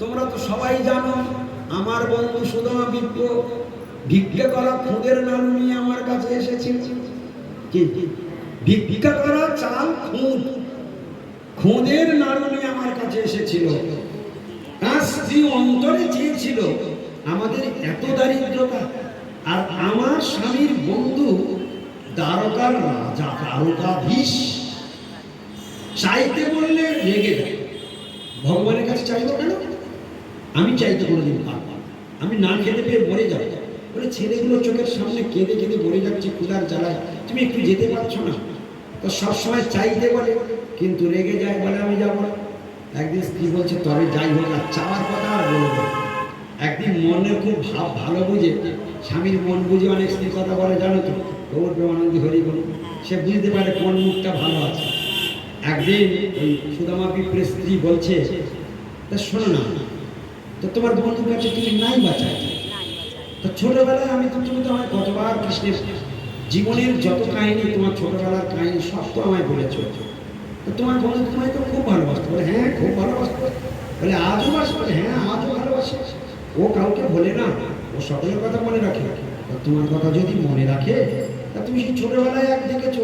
তোমরা তো সবাই জানো, আমার বন্ধু সুদমা বিপ্র ভিক্ষা করা খুদের নাম নিয়ে আমার কাছে এসেছে ভিক্ষা করা চাল খুদ। খুদের নিয়ে আমার কাছে এসেছিল। তার স্ত্রী অন্তরে চেয়েছিল, আমাদের এত দারিদ্রতা, আর আমার স্বামীর বন্ধু দ্বারকার রাজা, দ্বারকাধীশ। চাইতে বললে রেগে যায়। ভগবানের কাছে চাইব কেন? আমি চাইতে কোনোদিন পারব। আমি না খেতে পেয়ে মরে যাব। বলে, ছেলেগুলো চোখের সামনে কেঁদে কেঁদে মরে যাচ্ছে ক্ষুধার জ্বালায়। তুমি একটু যেতে পারছ না? তো সবসময় চাইতে বলে, কিন্তু রেগে যায় বলে, আমি যাব না। একদিন স্ত্রী বলছে, তবে যাই হোক, আর চাওয়ার কথা আর বলব একদিন মনে খুব ভাব ভালো বুঝে, স্বামীর মন বুঝে অনেক স্ত্রী কথা বলে, জানো তো? গৌর প্রেমানন্দী হরি বলি সে বুঝতে পারে কোন মুখটা ভালো আছে। একদিন ওই সুদামা পিঁপড়ের স্ত্রী বলছে, তা শোনো না তো তোমার বন্ধুর কাছে তুমি নাই বাঁচাই, তো ছোটবেলায় আমি তো তুমি তো আমায় কতবার কৃষ্ণের জীবনের যত কাহিনী, তোমার ছোটবেলার কাহিনী সব তো আমায় বলেছ। তো তোমার বন্ধু তোমায় তো খুব ভালোবাসতো। বলে হ্যাঁ খুব ভালোবাসতো। বলে, আজও বাসে বলে হ্যাঁ আজও ভালোবাসে। ও কাউকে বলে না, ও সকলের কথা মনে রাখে। তোমার কথা যদি মনে রাখে, তা তুমি সেই ছোটবেলায় এক দেখেছ,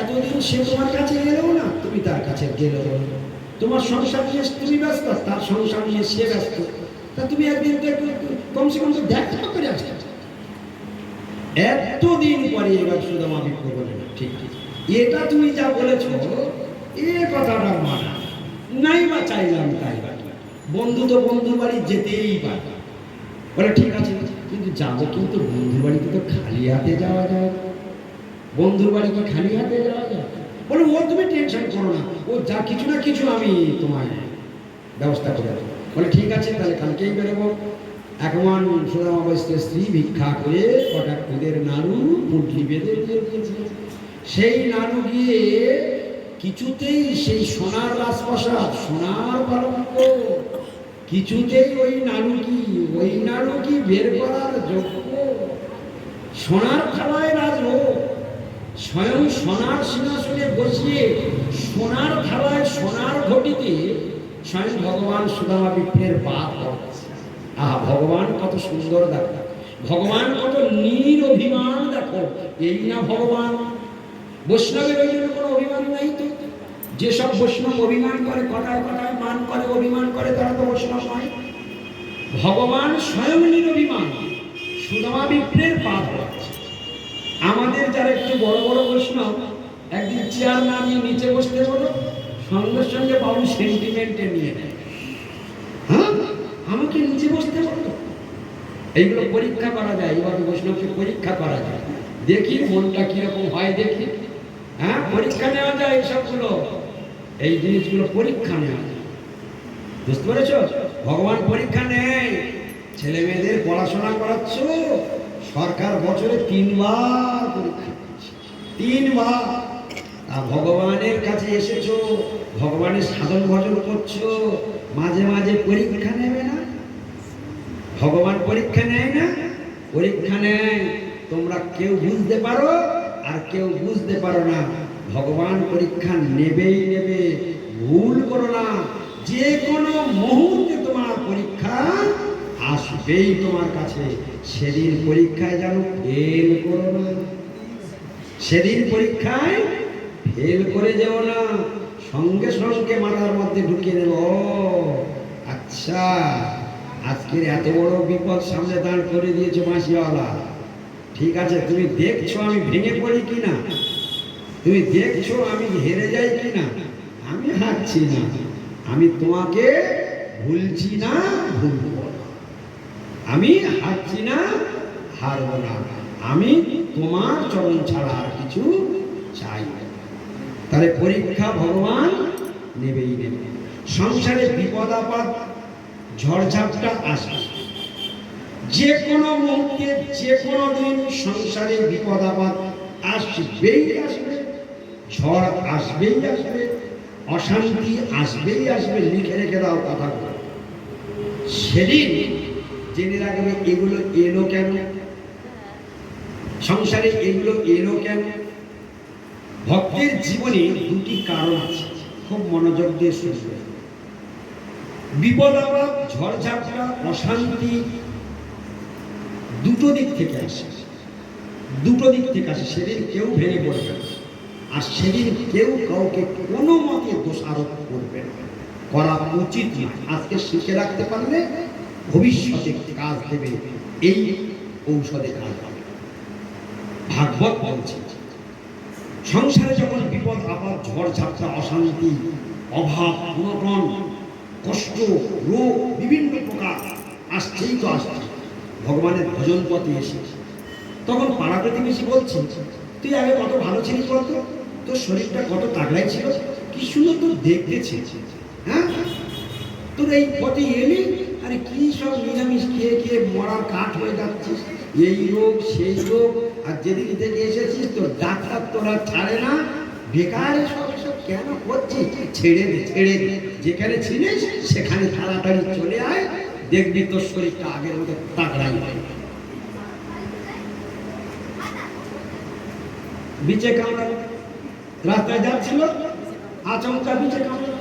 এতদিন সে তোমার কাছে এলেও না, তুমি তার কাছে গেলেও। তোমার সংসার নিয়ে তুমি ব্যস্ত তার সংসার নিয়ে সে ব্যস্ত। তা তুমি একদিন একটু কমসে কম তো দেখা করে আসতে এতদিন পরে এবার সুদামা বিপ্র বলে ঠিক এটা তুমি যা বলেছ, এ কথাটা মানা। নাই বা চাইলাম তাই বন্ধু তো বন্ধুর বাড়ি যেতেই পারে। বলে ঠিক আছে, কিন্তু যাব কিন্তু বন্ধুর বাড়িতে তো খালি হাতে যাওয়া যায়। বন্ধুর বাড়ি কি খালি হাতে যাওয়া যায়। বলে ও তুমি টেনশন করো না, ও যা কিছু না কিছু আমি তোমায় ব্যবস্থা করে দেবো। বলে, ঠিক আছে, তাহলে কালকেই বেরোবো। এখন সুদাম অবস্থা স্ত্রী ভিক্ষা করে কটা খুদের নাড়ু পুটলি বেঁধে দিয়ে দিয়েছে সেই নাড়ু গিয়ে কিছুতেই সেই সোনার রাজপ্রসাদ, সোনার পালঙ্ক, কিছুতেই ওই নাড়ু কি, ওই নাড়ু কি বের করার যোগ্য? সোনার থালায় রাজভোগ স্বয়ং সোনার সিংহাসনে বসিয়ে সোনার থালায় সোনার ঘটিতে স্বয়ং ভগবান সুদামা বিপ্রের বাদ আহা, ভগবান কত সুন্দর দেখো। ভগবান কত নীর অভিমান দেখো। এই না ভগবান, বৈষ্ণবের ওই জন্য কোনো অভিমান নাই তো। যেসব বৈষ্ণব অভিমান করে কথায় কথায় মান করে, অভিমান করে, তারা তো বৈষ্ণব নয়। ভগবান স্বয়ং নিরভিমান সুদামা বিপ্রের পাপ আমাদের যারা একটু বড় বড় বৈষ্ণব, একদিন চেয়ার না নিয়ে নিচে বসতে বলো সঙ্গে সঙ্গে বাবু সেন্টিমেন্টে নিয়ে নেয়। হ্যাঁ? আমাকে নিচে বসতে বলো। এইগুলো পরীক্ষা করা যায়, এবার বৈষ্ণবকে পরীক্ষা করা যায়। দেখি মনটা কীরকম হয়, দেখি। হ্যাঁ? পরীক্ষা নেওয়া যায় এইসবগুলো। এই জিনিসগুলো পরীক্ষা নেওয়া যায়। বুঝতে পেরেছ? ভগবান পরীক্ষা নেয়। ছেলে মেয়েদের পড়াশোনা করাচ্ছ, সরকার বছরে তিনবার পরীক্ষা। তিনবার। ভগবানের কাছে এসেছ, ভগবানের সাধন ভজন করছ, মাঝে মাঝে পরীক্ষা নেবে না? ভগবান পরীক্ষা নেয় না? পরীক্ষা নেয়, তোমরা কেউ বুঝতে পারো আর কেউ বুঝতে পারো না। ভগবান পরীক্ষা নেবেই নেবে, ভুল করো না। যে কোনো মুহূর্তে তোমার পরীক্ষা আসবেই তোমার কাছে। সেদিন পরীক্ষায় যেন ফেল করো না। সেদিন পরীক্ষায় ফেল করে যেও না সঙ্গে সঙ্গে মাথার মধ্যে ঢুকিয়ে নেব আচ্ছা আজকের এত বড় বিপদ সামনে দাঁড় করে দিয়েছে মাসিওয়ালা ঠিক আছে, তুমি দেখছ আমি ভেঙে পড়ি কি না তুমি দেখছ আমি হেরে যাই কি না আমি হারছি না। আমি তোমাকে ভুলছি না, ভুলব না। আমি হারছি না, হারব না। আমি তোমার চরণ ছাড়া আর কিছু চাই না। তাহলে পরীক্ষা ভগবান নেবেই নেবে সংসারে বিপদ, আপদ, ঝড়ঝাপটা আসবে। যে কোনো মুহূর্তে যে কোনো দিন সংসারে বিপদ, আপদ আসবেই আসবে, ঝড় আসবেই আসবে, অশান্তি আসবেই আসবে, লিখে রেখে দাও কথাগুলো সেদিন জেনে রাখবে এগুলো এলো কেন? সংসারে এগুলো এলো কেন? ভক্তের জীবনে দুটি কারণ আছে, খুব মনোযোগ দিয়ে শুনবে বিপদ আপদ ঝড়ঝাপটা, অশান্তি দুটো দিক থেকে আসে। দুটো দিক থেকে আসে, সেদিন কেউ ভেঙে পড়বে আর সেদিন কেউ কাউকে কোনো মতে দোষারোপ করবে করা উচিত না আজকে শিখে রাখতে পারলে ভবিষ্যতে কাজ দেবে, এই ঔষধে কাজ হবে। ভাগবত বলছে সংসারে যখন বিপদ, আপদ, ঝড়, ঝাপটা, অশান্তি, অভাব অনটন কষ্ট, রোগ, বিভিন্ন প্রকার, আসছেই তো আসছে। ভগবানের ভজন পথে এসে। তখন পাড়া প্রতিবেশী বলছে, তুই আগে কত ভালো ছিলিস বলতো? তোর শরীরটা কত তাগড়াই ছিল? কি সুন্দর তোর দেখতেছে হ্যাঁ? তোর এই পথে এলি? আরে কি সব নিরামিষ খেয়ে খেয়ে মরার কাঠ হয়ে যাচ্ছিস? এই রোগ, সেই রোগ আর যেদিন থেকে এসেছিস, তোর ডাক্তার তোরা ছাড়ে না। বেকার সব সব কেন করছিস? ছেড়ে দে ছেড়ে দে। যেখানে ছিলিস, সেখানে তাড়াতাড়ি চলে আয়। দেখবি তোর শরীরটা আগের মতো তাগড়াই বিচে কামড়া রাস্তায় যাচ্ছিল? আচমকা বিচে কামড়া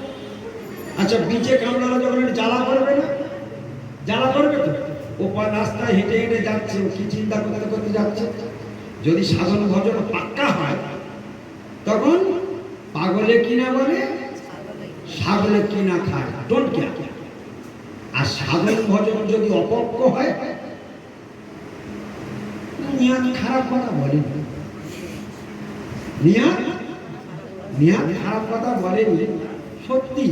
আচ্ছা বিচে কামড়ানো যখন জ্বালা করবে না? জ্বালা করবে তো? ও রাস্তায় হেঁটে হেঁটে যাচ্ছে কি চিন্তা করতে করতে যাচ্ছে যদি সাধন ভজন পাক্কা হয়, তখন পাগলে কিনা বলে? সাগলে কিনা খায়? ডোন্ট কেয়ার আর সাধন ভজন যদি অপক্ষ হয়, নিয়াত খারাপ কথা বলেনি। নিয়াত? নিয়াত খারাপ কথা বলেনি। সত্যি,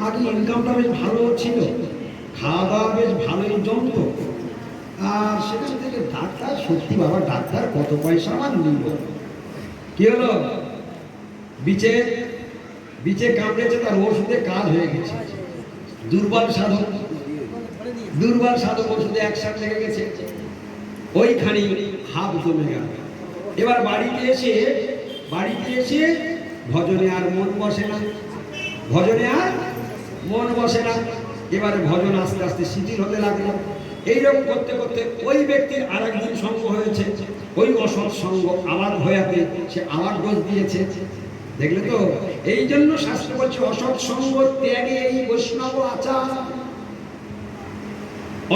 আগে ইনকামটা বেশ ভালো ছিল। খাওয়া দাওয়া বেশ ভালোই জমত। আর সেখান থেকে ডাক্তার, সত্যি বাবা, ডাক্তার কত পয়সা আমার নিল? কি হলো? বিচে বিচে কামড়েছে, তার ওষুধে কাজ হয়ে গেছে। দুর্বল সাধক দুর্বল সাধক ওষুধে অ্যাকশন লেগে গেছে। ওইখানে হাফ জমে গেল। এবার বাড়িতে এসে বাড়িতে এসে ভজনে আর মন বসে না। ভজনে আর মন বসে না। এবারে ভজন আস্তে আস্তে শিথিল হতে লাগল। এইরকম করতে করতে ওই ব্যক্তির আর একদিন সঙ্গ হয়েছে। ওই অসৎ সঙ্গ আবার হয়াতে সে আবার দোষ দিয়েছে। দেখলে তো? এই জন্য শাস্ত্র বলছে, অসৎ সঙ্গ ত্যাগে এই বৈষ্ণব আচার।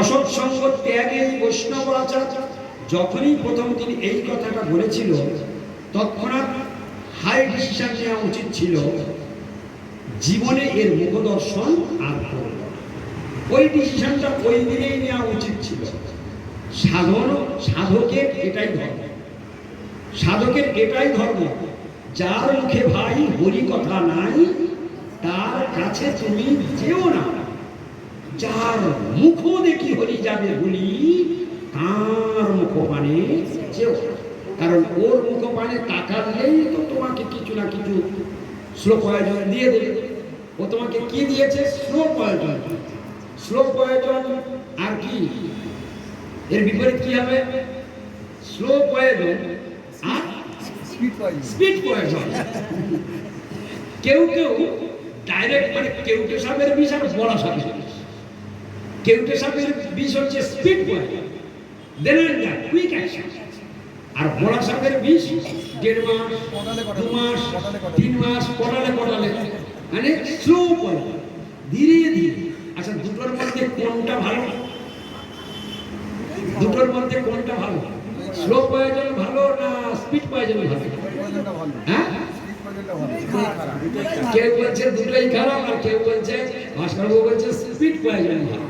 অসৎ সঙ্গ ত্যাগে এই বৈষ্ণব আচার। যখনই প্রথম তিনি এই কথাটা বলেছিল, তৎক্ষণাৎ হাই ডিসিশন নেওয়া উচিত ছিল, জীবনে এর মুখদর্শন আর করব। ওই ডিসিশনটা ওই দিনেই নেওয়া উচিত ছিল। সাধন, সাধকের এটাই ধর্ম। সাধকের এটাই ধর্ম, যার মুখে ভাই হরি কথা নাই, তার কাছে তুমি যেও না। যার মুখ দেখি হরি যাবে বলি, তার মুখ পানে যেও কারণ ওর মুখ পানে তাকালেই তো তোমাকে কিছু না কিছু স্লো প্রয়োজন দিয়ে দেবে। ও তোমাকে কি দিয়েছে? স্লো প্রয়োজন স্লো প্রয়োজন আর কি? এর বিপরীত কি হবে? স্লো প্রয়োজন আর স্পিড প্রয়োজন। কেউ কেউ ডাইরেক্ট মানে কেউটে সাপের বিষ আর বড় সাপের বিষ। কেউটে সাপের বিষ হচ্ছে স্পিড প্রয়োজন। দেন কুইক অ্যাকশন আর বড় সাপের বিষ দেড় মাস দু মাস। তিন মাস কটালে কটালে মানে স্লো প্রয়োজন। ধীরে ধীরে। আচ্ছা দুটোর মধ্যে কোনটা ভালো? দুটোর মধ্যে কোনটা ভালো? স্লো প্রয়োজন ভালো না স্পিড প্রয়োজন ভালো? হ্যাঁ? কেউ বলছে দুটোই খারাপ আর কেউ বলছে ভাস্করবাবু বলছে স্পিড প্রয়োজন ভালো।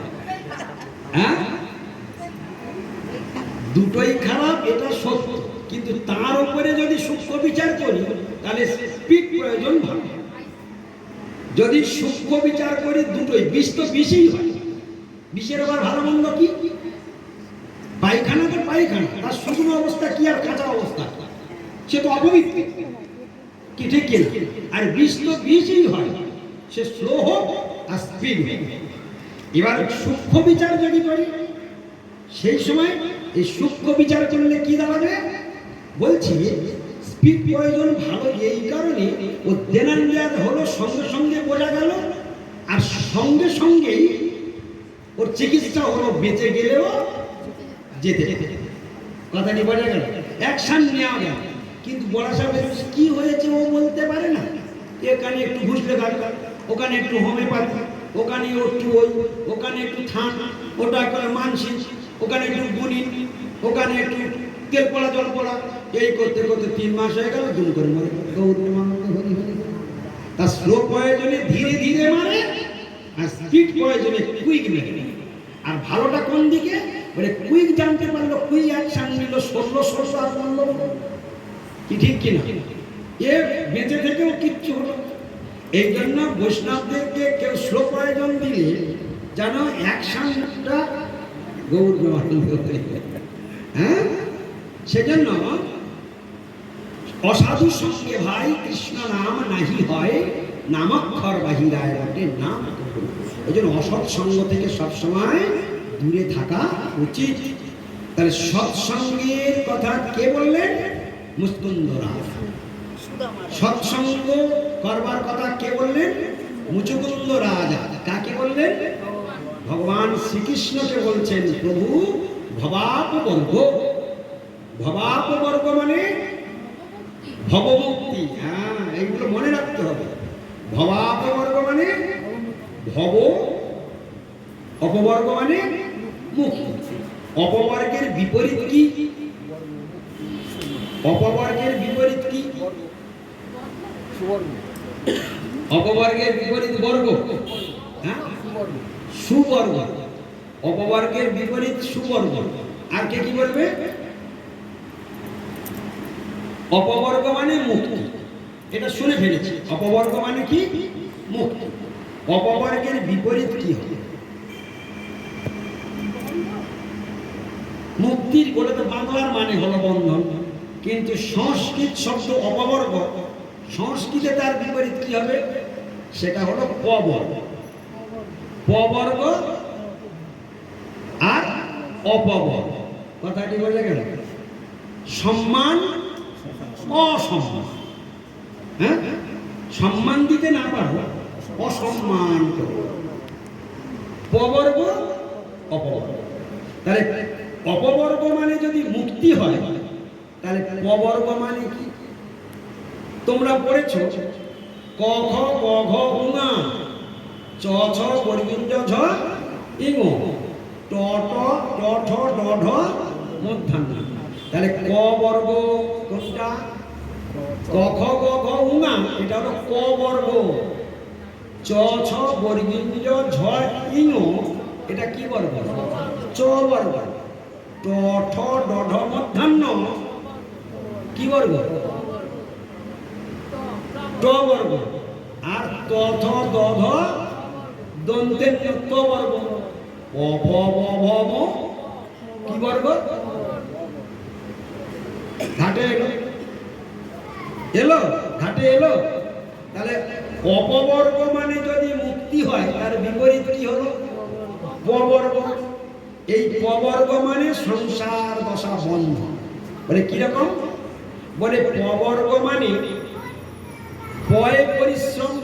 হ্যাঁ? দুটোই খারাপ এটা সত্য। কিন্তু তার উপরে যদি সূক্ষ্ম বিচার করি তাহলে স্পিড প্রয়োজন ভালো। যদি সূক্ষ্ম বিচার করি দুটোই, বিষ তো বিষই হয়। বিষের আবার ভালো মন্দ কি? পায়খানা তো পায়খানা, তার শুকনো অবস্থা কি আর কাঁচা অবস্থা? সে তো অপবিত্র। কি ঠিক কিনা? আর বিষ তো বিষই হয়। সে স্লো হোক আর স্পিড এবার সূক্ষ্ম বিচার যদি করি, সেই সময় এই সূক্ষ্ম বিচার করলে কি দাঁড়াবে বলছি প্রয়োজন ভালো এই কারণে ও দেনান দেয়ার হলো সঙ্গে সঙ্গে বোঝা গেল, আর সঙ্গে সঙ্গেই ওর চিকিৎসা হলো বেঁচে গেলেও যেতে কথাটি বোঝা গেল, অ্যাকশন নেওয়া গেল। কিন্তু বড় সাহেবের কি হয়েছে ও বলতে পারে না? এখানে একটু ঘুষলে দরকার ওখানে একটু হোমিওপ্যাথি, ওখানে একটু ওই, ওখানে একটু থান, ওটা করে মানসিক, ওখানে একটু গুনি ওখানে একটু তেল পড়া, জল পড়া এই করতে করতে তিন মাস হয়ে গেল, দুম করে মরে গৌরী মানন্দ হরি হরি। তার স্লো প্রয়োজনে ধীরে ধীরে মারে, আর স্পিড প্রয়োজনে কুইক মেরে আর ভালোটা কোন দিকে? বলে কুইক জানতে পারল, কুইক অ্যাকশন নিল সরলো সরলো আর বলল, কি ঠিক কিনা এ বেঁচে থেকেও কিচ্ছু হলো এই জন্য বৈষ্ণবদেরকে কেউ স্লো প্রয়োজন দিলে যেন অ্যাকশনটা গৌর হ্যাঁ? সেজন্য অসাধু সঙ্গে ভাই, কৃষ্ণ নাম নাহি হয়, নামাক্ষর বাহিরায় বটে নাম ওই জন্য অসৎ সঙ্গ থেকে সবসময় দূরে থাকা উচিত। তাহলে সৎসঙ্গের কথা কে বললেন? মুস্কুন্দরাজ সৎসঙ্গ করবার কথা কে বললেন? মুচুকুন্দ রাজা কাকে বললেন? ভগবান শ্রীকৃষ্ণকে বলছেন, প্রভু ভবাপ বর্গ ভবাপ বর্গ মানে ভবমুক্তি হ্যাঁ এইগুলো মনে রাখতে হবে। ভবাপ বর্গ মানে ভব, অপবর্গ মানে মুক্তি। অপবর্গের বিপরীত কি? অপবর্গের বিপরীত কি? অপবর্গের বিপরীত বর্গ? হ্যাঁ? সুবর্গ। অপবর্গের বিপরীত সুবর্গ। আর কে কি বলবে? অপবর্গ মানে মুক্তি। এটা শুনে ফেলেছি। অপবর্গ মানে কি? মুক্তি। অপবর্গের বিপরীত কি হবে? মুক্তির বলে তো বাংলার মানে হলো বন্ধন। কিন্তু সংস্কৃত শব্দ অপবর্গ, সংস্কৃতে তার বিপরীত কি হবে? সেটা হলো পবর্গ। পবর্গ আর অপবর্গ। কথাটি বলে গেল? সম্মান অসম্মান। হ্যাঁ সম্মান দিতে না পারো, অসম্মান করো। পবর্গ অপবর্গ। তাহলে অপবর্গ মানে যদি মুক্তি হয়, তাহলে পবর্গ মানে কি? তোমরা পড়েছ, ক খ গ, ঘ উঙা চ, ছ বর্গিঞ্জ ঝ ইঙ ট ট ট, ঠ ড ঢ, মধ্যাহ্ন। তাহলে ক বর্গ কোনটা? ক খ গ, ঘ উঙা এটা হলো ক বর্গ। চ, ছ এটা কি বর্গ? চ বর্গ। ট, ঠ, ড কি বর্গ? ট বর্গ। আর ত, থ দ ধ দন্তের ত বর্গ। অ, ভ, ব, ভ ম কি বর্গ? ঘাটে এলো? ঘাটে এলো? তাহলে অপবর্গ মানে যদি মুক্তি হয়, তার বিপরীত কি হলো? পবর্গ এই পবর্গ মানে সংসার দশা বন্ধ। বলে কীরকম বলে পবর্গ মানে পয় পরিশ্রম।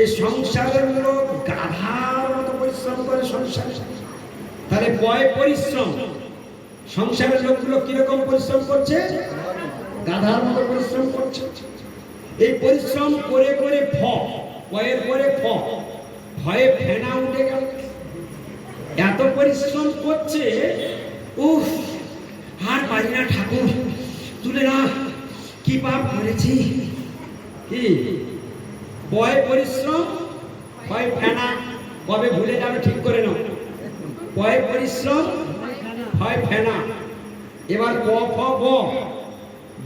এই সংসারের লোক গাধার মতো পরিশ্রম করে সংসারে। তাহলে পয় পরিশ্রম। সংসারের লোকগুলো কীরকম পরিশ্রম করছে? গাধার মতো পরিশ্রম করছে। এই পরিশ্রম করে করে ফ পরে ফ, ভয়ে ফেনা উঠে গেল। এত পরিশ্রম করছে, উফ, আর পারি না ঠাকুর, তুলে না, কি পাপ করেছি? কি? বয় পরিশ্রম হয় ফেনা, কবে ভুলে যাবে ঠিক করে নাও। বয় পরিশ্রম, ভয় ফেনা। এবার ক, ফ ব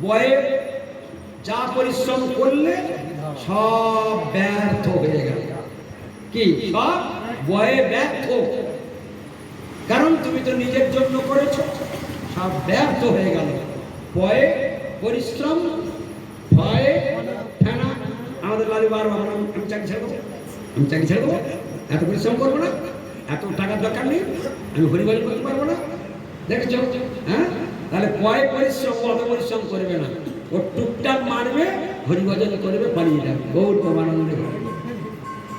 বয়ে যা পরিশ্রম করলে সব ব্যর্থ হয়ে গেল। কি? সব বয়ে ব্যর্থ। কারণ তুমি তো নিজের জন্য করেছ, সব ব্যর্থ হয়ে গেল। বয়ে পরিশ্রম, ভয়ে ফেনা। আমাদের লালু বার আমি চাকরি ছেড়ে আমি চাকরি ছেড়ে এত পরিশ্রম করব না। এত টাকার দরকার নেই। আমি হরিবাজি করতে পারব না। দেখেছ? হ্যাঁ? তাহলে পরে পরিশ্রম অত পরিশ্রম করবে না। ও টুকটাক মারবে, হরিভজন করবে, পালিয়ে যাবে। গৌর প্রমানন্দে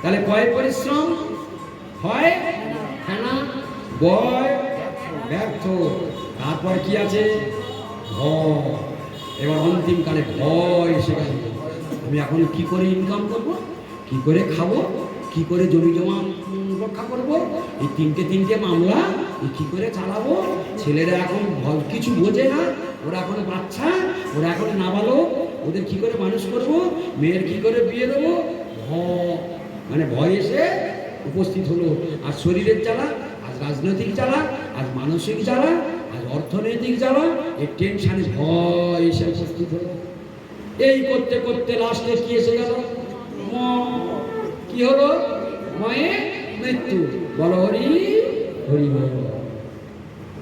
তাহলে কয় পরিশ্রম হয় ফেনা বয় ব্যর্থ। তারপর কি আছে? ভয়। এবার অন্তিমকালে ভয় এসে গেল আমি এখন কি করে ইনকাম করব? কি করে খাব? কি করে জমি জমা রক্ষা করব? এই তিনটে তিনটে মামলা কি করে চালাবো? ছেলেরা এখন কিছু বোঝে না। ওরা এখন বাচ্চা, ওরা এখন নাবালক। ওদের কি করে মানুষ করব? মেয়ের কি করে বিয়ে দেবো? মানে ভয় এসে উপস্থিত হলো। আর শরীরের জ্বালা, আজ রাজনৈতিক জ্বালা, আজ মানসিক জ্বালা, আজ অর্থনৈতিক জ্বালা। এই টেনশনে ভয় এসে উপস্থিত হলো। এই করতে করতে লাস্টে কি এসে গেল? কি হলো? ময়ে মৃত্যু। বল হরি হরি বল।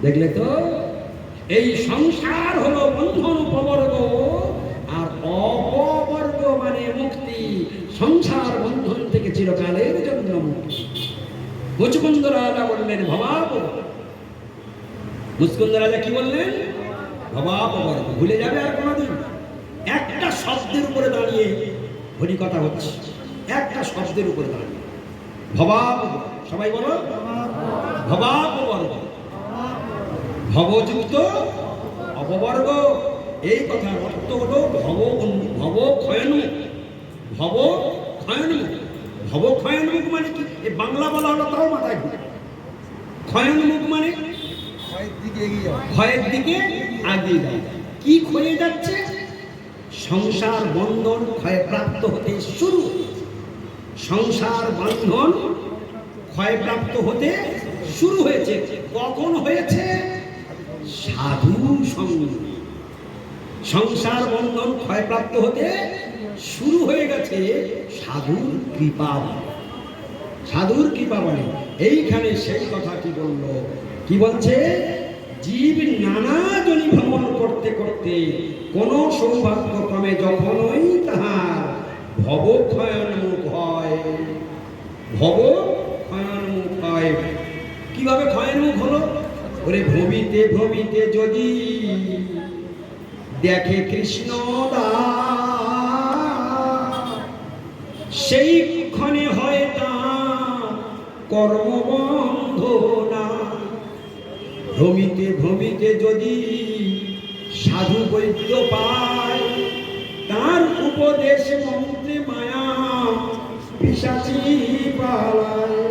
দেখলে তো? এই সংসার হলো বন্ধন উপবর্গ, আর অপবর্গ মানে মুক্তি। সংসার বন্ধন থেকে চিরকালের জন্য মুক্তি। মুচকুন্দ রাজা বললেন, ভবাব। মুচকুন্দ রাজা কি বললেন? ভবাপবর্গ। ভুলে যাবে আর কোনোদিন। একটা শব্দের উপরে দাঁড়িয়ে হরি কথা হচ্ছে। একটা শব্দের উপরে দাঁড়িয়ে। ভবাব সবাই বলো? ভবাপবর্গ। ভবযুক্ত অপবর্গ এই কথার অর্থ হলো ভব ভব ক্ষয়নমুখ ভব ক্ষয়নমুখ ভব ক্ষয়নমুখ মানে কি? এই বাংলা বলা হলো তাও মাথায় ঘুরে। ক্ষয়নমুখ মানে? ক্ষয়ের দিকে আগিয়ে যায় কি ক্ষয়ে যাচ্ছে? সংসার বন্ধন ক্ষয়প্রাপ্ত হতে শুরু। সংসার বন্ধন ক্ষয়প্রাপ্ত হতে শুরু হয়েছে। কখন হয়েছে? সাধু সঙ্গ। সংসার বন্ধন ক্ষয়প্রাপ্ত হতে শুরু হয়ে গেছে সাধুর কৃপা সাধুর কৃপা বলে এইখানে সেই কথা কি বলল, কি বলছে? জীব নানা জনি ভ্রমণ করতে করতে কোন সৌভাগ্যক্রমে যখনই তাহার ভবক্ষয়নমুখ হয় ভব ক্ষয়নমুখ হয়। কীভাবে ক্ষয়নমুখ হলো? ওরে ভ্রমিতে ভ্রমিতে যদি দেখে কৃষ্ণ সেই ক্ষণে হয় তার কর্মবন্ধ না ভ্রমিতে ভ্রমিতে যদি সাধু বৈদ্য পায়, তার উপদেশ মন্ত্রে মায়া পিসাচি পালায়।